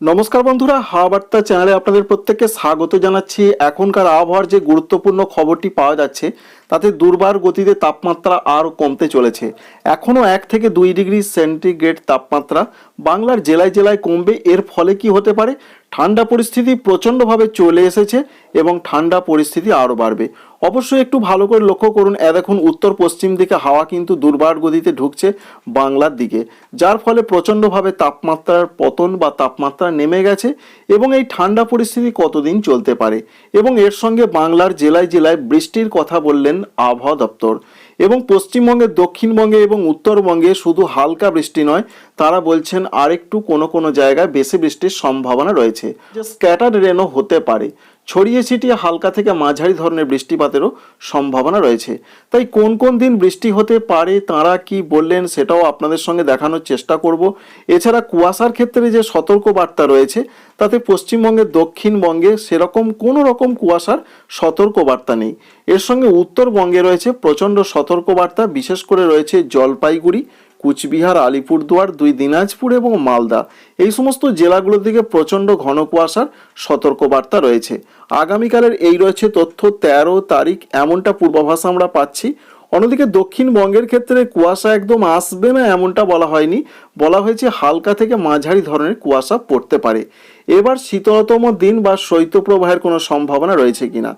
নমস্কার বন্ধুরা, হাওয়া বার্তা চ্যানেলে আপনাদের প্রত্যেককে স্বাগত জানাচ্ছি। এখনকার আবহাওয়ার যে গুরুত্বপূর্ণ খবরটি পাওয়া যাচ্ছে, তাতে দুর্বার গতিতে তাপমাত্রা আরও কমতে চলেছে। এখনও এক থেকে দুই ডিগ্রি সেন্টিগ্রেড তাপমাত্রা বাংলার জেলায় জেলায় কমবে। এর ফলে কি হতে পারে? ঠান্ডা পরিস্থিতি প্রচণ্ডভাবে চলে এসেছে এবং ঠান্ডা পরিস্থিতি আরও বাড়বে। অবশ্যই একটু ভালো করে লক্ষ্য করুন। এ দেখুন, উত্তর পশ্চিম দিকে হাওয়া কিন্তু দুর্বার গতিতে ঢুকছে বাংলার দিকে, যার ফলে প্রচণ্ডভাবে তাপমাত্রার পতন বা তাপমাত্রা নেমে গেছে এবং এই ঠান্ডা পরিস্থিতি কতদিন চলতে পারে? এবং এর সঙ্গে বাংলার জেলায় জেলায় বৃষ্টির কথা বললেন আবহাওয়া দপ্তর। এবং পশ্চিমবঙ্গে দক্ষিণবঙ্গে এবং উত্তরবঙ্গে শুধু হালকা বৃষ্টি নয় তারা বলছেন আরেকটু কোনো কোনো জায়গায় বেশি বৃষ্টির সম্ভাবনা রয়েছে। স্ক্যাটার রেনও হতে পারে। ছড়িয়ে ছিটিয়ে হালকা থেকে মাঝারি ধরনের বৃষ্টিপাতেরও সম্ভাবনা রয়েছে। তাই কোন কোন দিন বৃষ্টি হতে পারে, তারা কি বললেন সেটাও আপনাদের সঙ্গে দেখানোর চেষ্টা করব। এছাড়া কুয়াশার ক্ষেত্রে যে সতর্ক বার্তা রয়েছে, তাতে পশ্চিমবঙ্গের দক্ষিণবঙ্গে সেরকম কোনো রকম কুয়াশার সতর্ক বার্তা নেই। এর সঙ্গে উত্তরবঙ্গে রয়েছে প্রচণ্ড সতর্কবার্তা, বিশেষ করে রয়েছে জলপাইগুড়ি কুচবিহার, আলিপুরদুয়ার, দুই দিনাজপুর এবং মালদা। এই সমস্ত জেলাগুলোর দিকে প্রচণ্ড ঘন কুয়াশার সতর্কবার্তা রয়েছে। আগামীকালের এই রয়েছে তথ্য, তেরো তারিখ এমনটা পূর্বাভাস আমরা পাচ্ছি। অন্যদিকে দক্ষিণবঙ্গের ক্ষেত্রে কুয়াশা একদম আসবে না এমনটা বলা হয়নি। বলা হয়েছে হালকা থেকে মাঝারি ধরনের কুয়াশা পড়তে পারে। এবার শীতলতম দিন বা শৈত্যপ্রবাহের কোনো সম্ভাবনা রয়েছে কিনা।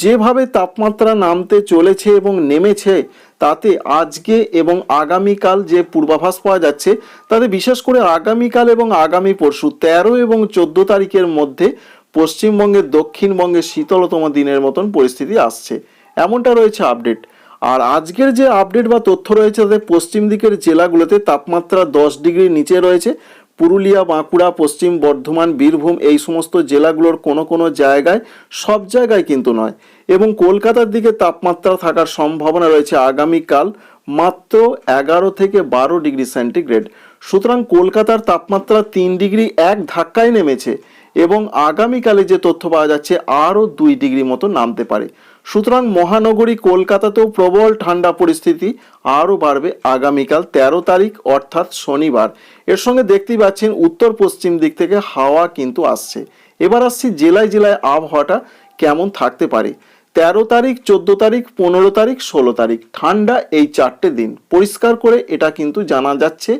যেভাবে তাপমাত্রা নামতে চলেছে এবং নেমেছে, তাতে আজকে এবং আগামীকাল যে পূর্বাভাস পাওয়া যাচ্ছে, তাতে বিশেষ করে আগামীকাল এবং আগামী পরশু তেরো এবং চোদ্দ তারিখের মধ্যে পশ্চিমবঙ্গের দক্ষিণবঙ্গের শীতলতম দিনের মতন পরিস্থিতি আসছে। এমনটা রয়েছে আপডেট। আর আজকের যে আপডেট বা তথ্য রয়েছে তাতে পশ্চিম দিকের জেলাগুলোতে তাপমাত্রা দশ ডিগ্রির নিচে রয়েছে। পুরুলিয়া, বাঁকুড়া, পশ্চিম বর্ধমান, বীরভূম এই সমস্ত জেলাগুলোর কোনো কোনো জায়গায় সব জায়গায় কিন্তু নয়। এবং কলকাতার দিকে তাপমাত্রা থাকার সম্ভাবনা রয়েছে আগামীকাল মাত্র এগারো থেকে বারো ডিগ্রি সেন্টিগ্রেড। সুতরাং কলকাতার তাপমাত্রা তিন ডিগ্রি এক ধাক্কায় নেমেছে এবং আগামীকালে যে তথ্য পাওয়া যাচ্ছে আরও দুই ডিগ্রি মতো নামতে পারে। সুতরাং মহানগরী কলকাতাতেও প্রবল ঠান্ডা পরিস্থিতি আরও বাড়বে আগামীকাল তেরো তারিখ, অর্থাৎ শনিবার। এর সঙ্গে দেখতেই পাচ্ছেন উত্তর পশ্চিম দিক থেকে হাওয়া কিন্তু আসছে। এবার আসছি জেলায় জেলায় আবহাওয়াটা কেমন থাকতে পারে? তেরো তারিখ, চোদ্দ তারিখ, পনেরো তারিখ, ষোলো তারিখ। ঠান্ডা এই চারটে দিন। পরিষ্কার করে এটা কিন্তু জানা যাচ্ছে।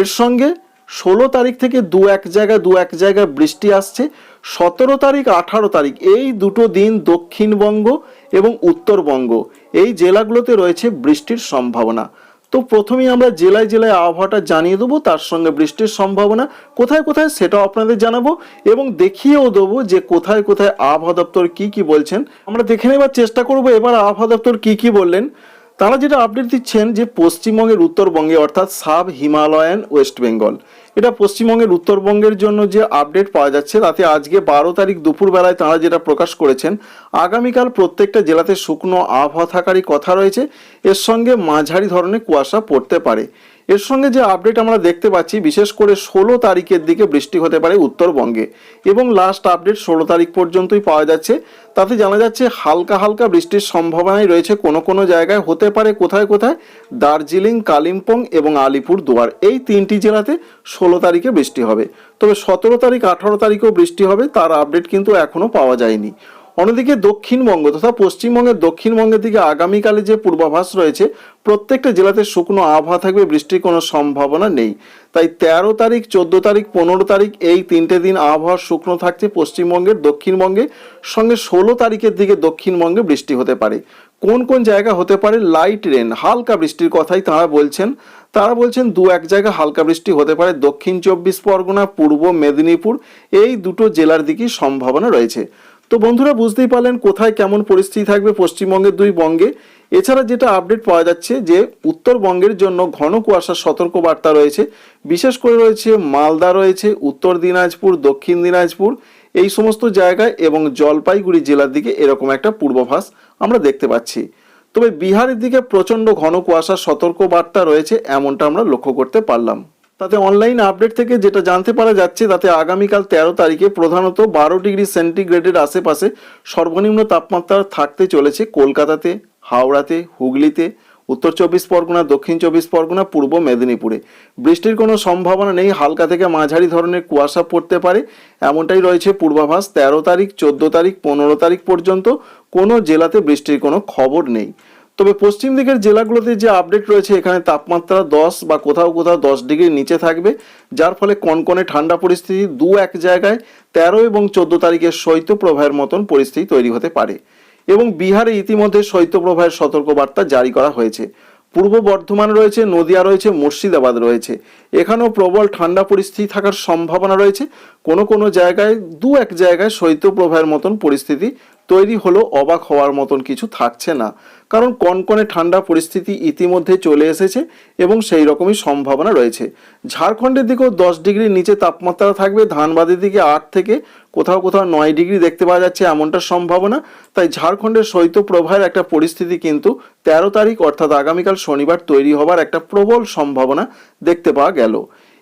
এর সঙ্গে ষোলো তারিখ থেকে দু এক জায়গায়, দু এক জায়গায় বৃষ্টি আসছে। সতেরো তারিখ, আঠারো তারিখ, এই দুটো দিন দক্ষিণবঙ্গ এবং উত্তরবঙ্গ। এই জেলাগুলোতে রয়েছে বৃষ্টির সম্ভাবনা। তো প্রথমেই আমরা জেলায় জেলায় আবহাওয়াটা জানিয়ে দেবো, তার সঙ্গে বৃষ্টির সম্ভাবনা। কোথায় কোথায় সেটাও আপনাদের জানাব এবং দেখিয়েও দেবো যে কোথায় কোথায় আবহাওয়া দপ্তর কি কি বলছেন। আমরা দেখে নেবার চেষ্টা করব, এবার আবহাওয়া দপ্তর কি কি বললেন। তারা যেটা আপডেট দিচ্ছেন যে পশ্চিমবঙ্গের উত্তরবঙ্গে অর্থাৎ সাব হিমালয়ান ওয়েস্ট বেঙ্গল। এটা পশ্চিমবঙ্গের উত্তরবঙ্গের জন্য যে আপডেট পাওয়া যাচ্ছে, তাতে আজকে বারো তারিখ দুপুরবেলায় তারা যেটা প্রকাশ করেছেন, আগামীকাল প্রত্যেকটা জেলাতে শুকনো আবহাওয়া থাকারই কথা রয়েছে। এর সঙ্গে মাঝারি ধরনের কুয়াশা পড়তে পারে। এর সঙ্গে যে আপডেট আমরা দেখতে পাচ্ছি, বিশেষ করে ষোলো তারিখের দিকে বৃষ্টি হতে পারে উত্তরবঙ্গে এবং লাস্ট আপডেট ষোলো তারিখ পর্যন্তই পাওয়া যাচ্ছে। তাতে জানা যাচ্ছে, হালকা হালকা বৃষ্টির সম্ভাবনাই রয়েছে কোনো কোনো জায়গায়। হতে পারে কোথায় কোথায়, দার্জিলিং, কালিম্পং এবং আলিপুর দুয়ার এই তিনটি জেলাতে ষোলো তারিখে বৃষ্টি হবে। তবে সতেরো তারিখ, আঠারো তারিখেও বৃষ্টি হবে, তার আপডেট কিন্তু এখনও পাওয়া যায়নি। অন্যদিকে দক্ষিণবঙ্গ তথা পশ্চিমবঙ্গের দক্ষিণবঙ্গের দিকে আগামীকালে যে পূর্বাভাস রয়েছে, প্রত্যেকটা জেলাতে শুকনো আবহাওয়া থাকবে, বৃষ্টির কোনো সম্ভাবনা নেই। তাই তেরো তারিখ, চোদ্দ তারিখ, পনেরো তারিখ এই তিনটে দিন আবহাওয়া শুকনো থাকছে পশ্চিমবঙ্গের, দক্ষিণবঙ্গে। সঙ্গে ষোলো তারিখের দিকে দক্ষিণবঙ্গে বৃষ্টি হতে পারে। কোন কোন জায়গা হতে পারে লাইট রেন হালকা বৃষ্টির কথাই তারা বলছেন। তারা বলছেন দু এক জায়গা হালকা বৃষ্টি হতে পারে, দক্ষিণ চব্বিশ পরগনা, পূর্ব মেদিনীপুর, এই দুটো জেলার দিকেই সম্ভাবনা রয়েছে। তো বন্ধুরা, বুঝতেই পারলেন কোথায় কেমন পরিস্থিতি থাকবে পশ্চিমবঙ্গের দুই বঙ্গে। এছাড়া যেটা আপডেট পাওয়া যাচ্ছে যে, উত্তরবঙ্গের জন্য ঘন কুয়াশার সতর্ক বার্তা রয়েছে। বিশেষ করে রয়েছে মালদা রয়েছে, উত্তর দিনাজপুর, দক্ষিণ দিনাজপুর, এই সমস্ত জায়গায় এবং জলপাইগুড়ি জেলার দিকে এরকম একটা পূর্বাভাস আমরা দেখতে পাচ্ছি। তবে বিহারের দিকে প্রচণ্ড ঘন কুয়াশার সতর্ক বার্তা রয়েছে এমনটা আমরা লক্ষ্য করতে পারলাম। তাতে অনলাইন আপডেট থেকে যেটা জানতে পারা যাচ্ছে, তাতে আগামীকাল তেরো তারিখে প্রধানত বারো ডিগ্রি সেন্টিগ্রেডের আশেপাশে সর্বনিম্ন তাপমাত্রা থাকতে চলেছে কলকাতাতে, হাওড়াতে, হুগলিতে উত্তর চব্বিশ পরগনা, দক্ষিণ চব্বিশ পরগনা, পূর্ব মেদিনীপুরে। বৃষ্টির কোনো সম্ভাবনা নেই, হালকা থেকে মাঝারি ধরনের কুয়াশা পড়তে পারে। এমনটাই রয়েছে পূর্বাভাস, তেরো তারিখ, চোদ্দ তারিখ, পনেরো তারিখ পর্যন্ত কোনো জেলাতে বৃষ্টির কোনো খবর নেই। তবে পশ্চিম দিকের জেলাগুলোতে যে আপডেট রয়েছে, এখানে তাপমাত্রা দশ বা কোথাও কোথাও দশ ডিগ্রির নিচে থাকবে, যার ফলে কনকনে ঠান্ডা পরিস্থিতি দু এক জায়গায় তেরো এবং চোদ্দ তারিখে শৈত্যপ্রবাহের মতন পরিস্থিতি তৈরি হতে পারে। এবং বিহারে ইতিমধ্যে শৈত্যপ্রবাহের সতর্কবার্তা জারি করা হয়েছে। পূর্ব বর্ধমান রয়েছে, নদিয়া রয়েছে, মুর্শিদাবাদ রয়েছে। এখানেও প্রবল ঠান্ডা পরিস্থিতি থাকার সম্ভাবনা রয়েছে। কোনো কোনো জায়গায় দু এক জায়গায় শৈত্যপ্রবাহের মতন পরিস্থিতি তৈরি হলো অবাক হওয়ার মতন কিছু থাকছে না। কারণ কনকনে ঠান্ডা পরিস্থিতি ইতিমধ্যে চলে এসেছে এবং সেই রকমই সম্ভাবনা রয়েছে। ঝাড়খণ্ডের দিকেও দশ ডিগ্রির নিচে তাপমাত্রা থাকবে। ধানবাদের দিকে আট থেকে কোথাও কোথাও নয় ডিগ্রি দেখতে পাওয়া যাচ্ছে এমনটা সম্ভাবনা। তাই ঝাড়খণ্ডের শৈত্যপ্রবাহের একটা পরিস্থিতি কিন্তু তেরো তারিখ অর্থাৎ আগামীকাল শনিবার তৈরি হবার একটা প্রবল সম্ভাবনা দেখতে পাওয়া গেল।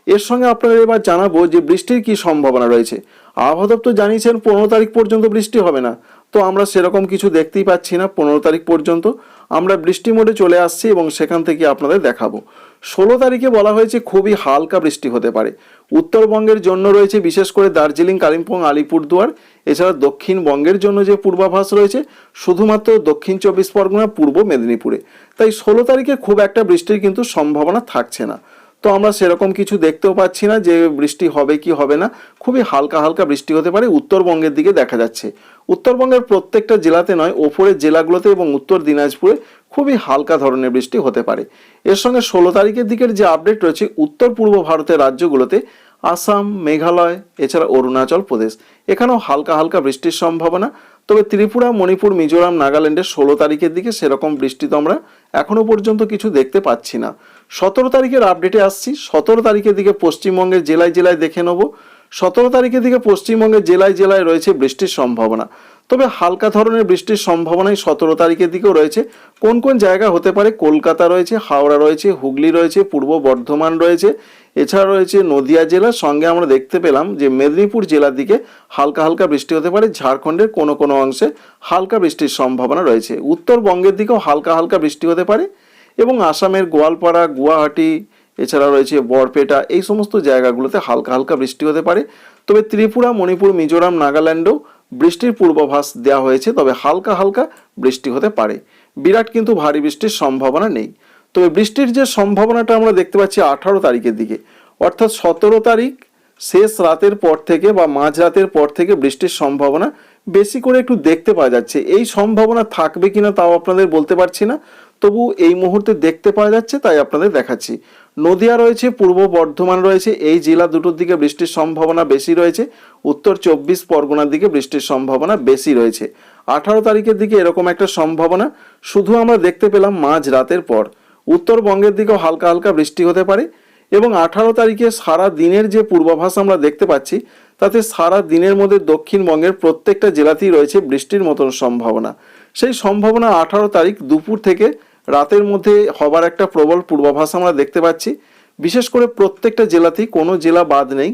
এর সঙ্গে আপনাদের এবার জানাব যে বৃষ্টির কি সম্ভাবনা রয়েছে। আবহাওয়া দপ্তর জানিয়েছেন, পনেরো তারিখ পর্যন্ত বৃষ্টি হবে না। তো আমরা সেরকম কিছু দেখতেই পাচ্ছি না পনেরো তারিখ পর্যন্ত। আমরা বৃষ্টি মোডে চলে আসছি এবং সেখান থেকে আপনাদের দেখাবো। ষোলো তারিখে বলা হয়েছে খুবই হালকা বৃষ্টি হতে পারে। উত্তরবঙ্গের জন্য রয়েছে বিশেষ করে দার্জিলিং, কালিম্পং, আলিপুরদুয়ার। এছাড়া দক্ষিণবঙ্গের জন্য যে পূর্বাভাস রয়েছে, শুধুমাত্র দক্ষিণ চব্বিশ পরগনা, পূর্ব মেদিনীপুরে। তাই ষোলো তারিখে খুব একটা বৃষ্টির কিন্তু সম্ভাবনা থাকছে না। তো আমরা সেরকম কিছু দেখতেও পাচ্ছি না যে বৃষ্টি হবে কি হবে না। খুবই হালকা হালকা বৃষ্টি হতে পারে, উত্তরবঙ্গের দিকে দেখা যাচ্ছে। উত্তরবঙ্গের প্রত্যেকটা জেলাতে নয়, ওপরের জেলাগুলোতে এবং উত্তর দিনাজপুরে খুবই হালকা ধরনের বৃষ্টি হতে পারে। এর সঙ্গে ষোলো তারিখের দিকের যে আপডেট রয়েছে, উত্তর পূর্ব ভারতের রাজ্যগুলোতে আসাম, মেঘালয়, এছাড়া অরুণাচল প্রদেশ, এখানেও হালকা হালকা বৃষ্টির সম্ভাবনা। তবে ত্রিপুরা, মণিপুর, মিজোরাম নাগাল্যান্ডের ষোলো তারিখের দিকে সেরকম বৃষ্টি তো আমরা এখনও পর্যন্ত কিছু দেখতে পাচ্ছি না। সতেরো তারিখের আপডেটে আসছি। সতেরো তারিখের দিকে পশ্চিমবঙ্গের জেলায় জেলায় দেখে নেব। সতেরো তারিখের দিকে পশ্চিমবঙ্গের জেলায় জেলায় রয়েছে বৃষ্টির সম্ভাবনা। তবে হালকা ধরনের বৃষ্টির সম্ভাবনাই সতেরো তারিখের দিকেও রয়েছে। কোন কোন জায়গা হতে পারে? কলকাতা রয়েছে, হাওড়া রয়েছে, হুগলি রয়েছে, পূর্ব বর্ধমান রয়েছে। এছাড়া রয়েছে নদিয়া জেলার সঙ্গে আমরা দেখতে পেলাম যে মেদিনীপুর জেলার দিকে হালকা হালকা বৃষ্টি হতে পারে। ঝাড়খণ্ডের কোনো কোনো অংশে হালকা বৃষ্টির সম্ভাবনা রয়েছে। উত্তরবঙ্গের দিকেও হালকা হালকা বৃষ্টি হতে পারে। এবং আসামের গোয়ালপাড়া, গুয়াহাটি, এছাড়া রয়েছে বরপেটা, এই সমস্ত জায়গাগুলোতে হালকা হালকা বৃষ্টি হতে পারে। তবে ত্রিপুরা, মণিপুর, মিজোরাম, নাগাল্যান্ডেও বৃষ্টির পূর্বাভাস দেওয়া হয়েছে, তবে হালকা হালকা বৃষ্টি হতে পারে। বিরাট কিন্তু ভারী বৃষ্টির সম্ভাবনা নেই। তবে বৃষ্টির যে সম্ভাবনাটা আমরা দেখতে পাচ্ছি আঠারো তারিখের দিকে, অর্থাৎ সতেরো তারিখ শেষ রাতের পর থেকে বা মাঝরাতের পর থেকে বৃষ্টির সম্ভাবনা বেশি করে একটু দেখতে পাওয়া যাচ্ছে। এই সম্ভাবনা থাকবে কিনা তাও আপনাদের বলতে পারছি না। তবু এই মুহূর্তে দেখতে পাওয়া যাচ্ছে, তাই আপনাদের দেখাচ্ছি। নদিয়া রয়েছে, পূর্ব বর্ধমান রয়েছে, এই জেলা দুটোর দিকে বৃষ্টির সম্ভাবনা বেশি রয়েছে। উত্তর চব্বিশ পরগনার দিকে বৃষ্টির সম্ভাবনা বেশি রয়েছে। আঠারো তারিখের দিকে এরকম একটা সম্ভাবনা, শুধু আমরা দেখতে পেলাম মাঝ রাতের পর। উত্তরবঙ্গের দিকেও হালকা হালকা বৃষ্টি হতে পারে এবং আঠারো তারিখে সারা দিনের যে পূর্বাভাস আমরা দেখতে পাচ্ছি, তাতে সারা দিনের মধ্যে দক্ষিণবঙ্গের প্রত্যেকটা জেলাতেই রয়েছে বৃষ্টির মতন সম্ভাবনা। সেই সম্ভাবনা আঠারো তারিখ দুপুর থেকে রাতের মধ্যে হবার একটা প্রবল পূর্বাভাস আমরা দেখতে পাচ্ছি। বিশেষ করে প্রত্যেকটা জেলাতেই কোনো জেলা বাদ নেই।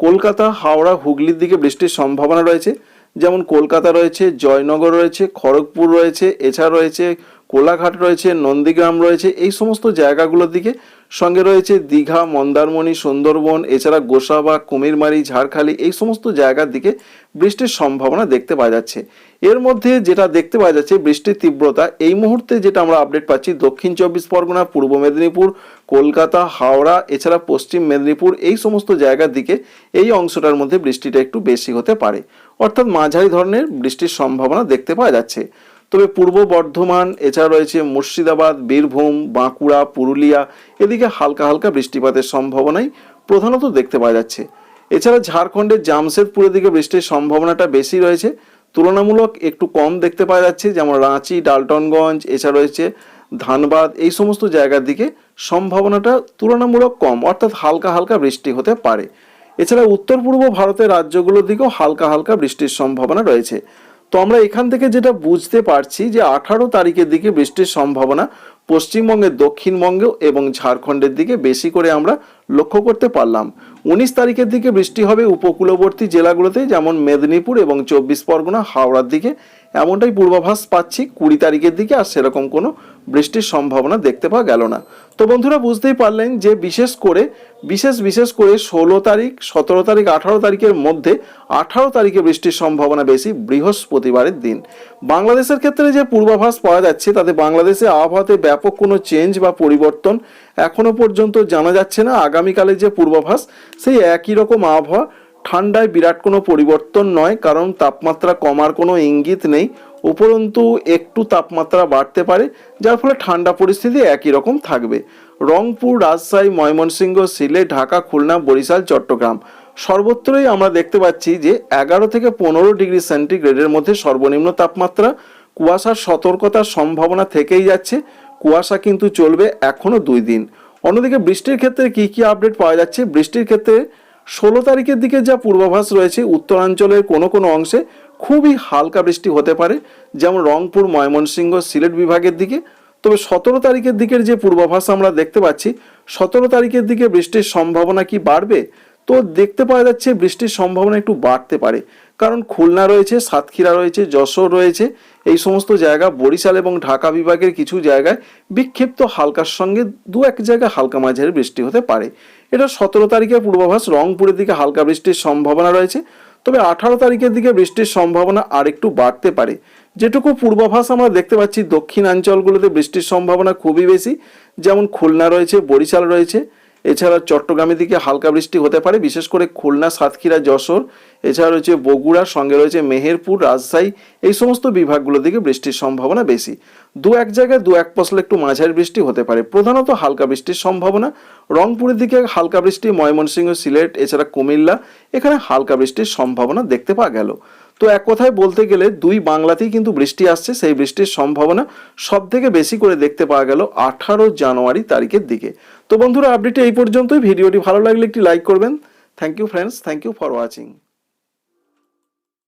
কলকাতা, হাওড়া, হুগলির দিকে বৃষ্টির সম্ভাবনা রয়েছে। যেমন কলকাতা রয়েছে, জয়নগর রয়েছে, খড়গপুর রয়েছে, এছাড়া রয়েছে কোলাঘাট রয়েছে, নন্দীগ্রাম রয়েছে, এই সমস্ত জায়গাগুলোর দিকে। সঙ্গে রয়েছে দীঘা, মন্দারমণি, সুন্দরবন, এছাড়া গোসাবা, কুমিরমারি, ঝাড়খালি, এই সমস্ত জায়গার দিকে বৃষ্টির সম্ভাবনা দেখতে পাওয়া যাচ্ছে। এর মধ্যে যেটা দেখতে পাওয়া যাচ্ছে বৃষ্টির তীব্রতা, এই মুহূর্তে যেটা আমরা আপডেট পাচ্ছি দক্ষিণ চব্বিশ পরগনা, পূর্ব মেদিনীপুর, কলকাতা, হাওড়া, এছাড়া পশ্চিম মেদিনীপুর, এই সমস্ত জায়গার দিকে এই অংশটার মধ্যে বৃষ্টিটা একটু বেশি হতে পারে। অর্থাৎ মাঝারি ধরনের বৃষ্টির সম্ভাবনা দেখতে পাওয়া যাচ্ছে। তবে পূর্ব বর্ধমান, এছাড়া রয়েছে মুর্শিদাবাদ, বীরভূম, বাঁকুড়া, পুরুলিয়া, এদিকে হালকা হালকা বৃষ্টিপাতের সম্ভাবনাই প্রধানত দেখতে পাওয়া যাচ্ছে। এছাড়া ঝাড়খণ্ডের জামশেদপুরের দিকে বৃষ্টির সম্ভাবনাটা বেশি রয়েছে। তুলনামূলক একটু কম দেখতে পাওয়া যাচ্ছে, যেমন রাঁচি, ডালটনগঞ্জ, এছাড়া রয়েছে ধানবাদ, এই সমস্ত জায়গার দিকে সম্ভাবনাটা তুলনামূলক কম, অর্থাৎ হালকা হালকা বৃষ্টি হতে পারে। এছাড়া উত্তর পূর্ব ভারতের রাজ্যগুলোর দিকেও হালকা হালকা বৃষ্টির সম্ভাবনা রয়েছে। তো আমরা এখান থেকে যেটা বুঝতে পারছি যে আঠারো তারিখের দিকে বৃষ্টির সম্ভাবনা পশ্চিমবঙ্গের দক্ষিণবঙ্গে এবং ঝাড়খণ্ডের দিকে বেশি করে আমরা লক্ষ্য করতে পারলাম। উনিশ তারিখের দিকে বৃষ্টি হবে উপকূলবর্তী জেলাগুলোতে, যেমন মেদিনীপুর এবং চব্বিশ পরগনা, হাওড়ার দিকে। এমনটাই পূর্বাভাস পাচ্ছি কুড়ি তারিখের দিকে, আর সেরকম কোনো বৃষ্টির সম্ভাবনা দেখতে পাওয়া গেল না। তো বন্ধুরা, বুঝতেই পারলেন যে বিশেষ করে, বিশেষ বিশেষ করে ষোলো তারিখ, সতেরো তারিখ, আঠারো তারিখের মধ্যে আঠারো তারিখে বৃষ্টির সম্ভাবনা বেশি বৃহস্পতিবারের দিন। বাংলাদেশের ক্ষেত্রে যে পূর্বাভাস পাওয়া যাচ্ছে, তাতে বাংলাদেশে আবহাওয়াতে ব্যাপক কোনো চেঞ্জ বা পরিবর্তন এখনও পর্যন্ত জানা যাচ্ছে না। আগামীকালে যে পূর্বাভাস, সেই একই রকম আবহাওয়া, ঠান্ডায় বিরাট কোনো পরিবর্তন নয়, কারণ তাপমাত্রা কমার কোনো ইঙ্গিত নেই। উপরন্তু একটু তাপমাত্রা বাড়তে পারে, যার ফলে ঠান্ডা পরিস্থিতি একই রকম থাকবে। রংপুর, রাজশাহী, ময়মনসিংহ, সিলেট, ঢাকা, খুলনা, বরিশাল, চট্টগ্রাম। সর্বত্রই আমরা দেখতে পাচ্ছি যে এগারো থেকে পনেরো ডিগ্রি সেন্টিগ্রেডের মধ্যে সর্বনিম্ন তাপমাত্রা। কুয়াশার সতর্কতার সম্ভাবনা থেকেই যাচ্ছে। কুয়াশা কিন্তু চলবে এখনও দুই দিন। অন্যদিকে বৃষ্টির ক্ষেত্রে কি কি আপডেট পাওয়া যাচ্ছে? বৃষ্টির ক্ষেত্রে ষোলো তারিখের দিকে যা পূর্বাভাস রয়েছে, উত্তরাঞ্চলের কোনো কোনো অংশে খুবই হালকা বৃষ্টি হতে পারে, যেমন রংপুর, ময়মনসিংহ, সিলেট বিভাগের দিকে। তবে সতেরো তারিখের দিকের যে পূর্বাভাস আমরা দেখতে পাচ্ছি, সতেরো তারিখের দিকে বৃষ্টির সম্ভাবনা কি বাড়বে? তো দেখতে পাওয়া যাচ্ছে বৃষ্টির সম্ভাবনা একটু বাড়তে পারে। কারণ খুলনা রয়েছে, সাতক্ষীরা রয়েছে, যশোর রয়েছে, এই সমস্ত জায়গা, বরিশাল এবং ঢাকা বিভাগের কিছু জায়গায় বিক্ষিপ্ত হালকার সঙ্গে দু এক জায়গায় হালকা মাঝারি বৃষ্টি হতে পারে। এটা সতেরো তারিখের পূর্বাভাস, রংপুরের দিকে হালকা বৃষ্টির সম্ভাবনা রয়েছে। তবে আঠারো তারিখের দিকে বৃষ্টির সম্ভাবনা আরেকটু বাড়তে পারে। যেটুকু পূর্বাভাস আমরা দেখতে পাচ্ছি, দক্ষিণাঞ্চলগুলোতে বৃষ্টির সম্ভাবনা খুবই বেশি। যেমন খুলনা রয়েছে, বরিশাল রয়েছে। এছাড়া চট্টগ্রামের দিকে হালকা বৃষ্টি হতে পারে, বিশেষ করে খুলনা, সাতক্ষীরা, যশোর। এছাড়া রয়েছে বগুড়া, সঙ্গে রয়েছে মেহেরপুর, রাজশাহী। এই সমস্ত বিভাগগুলোর দিকে বৃষ্টির সম্ভাবনা বেশি। দু এক জায়গায় দু এক পশলা একটু মাঝারি বৃষ্টি হতে পারে, প্রধানত হালকা বৃষ্টির সম্ভাবনা। রংপুরের দিকে হালকা বৃষ্টি, ময়মনসিংহ, সিলেট, এছাড়া কুমিল্লা। এখানে হালকা বৃষ্টির সম্ভাবনা দেখতে পাওয়া গেল। তো এক কথায় বলতে গেলে দুই বাংলাতেই কিন্তু বৃষ্টি আসছে, সেই বৃষ্টির সম্ভাবনা সব থেকে বেশি করে দেখতে পাওয়া গেল আঠারো জানুয়ারি তারিখের দিকে। তো বন্ধুরা আপডেটটি এই পর্যন্তই। ভিডিওটি ভালো লাগলে একটি লাইক করবেন। Thank you friends thank you for watching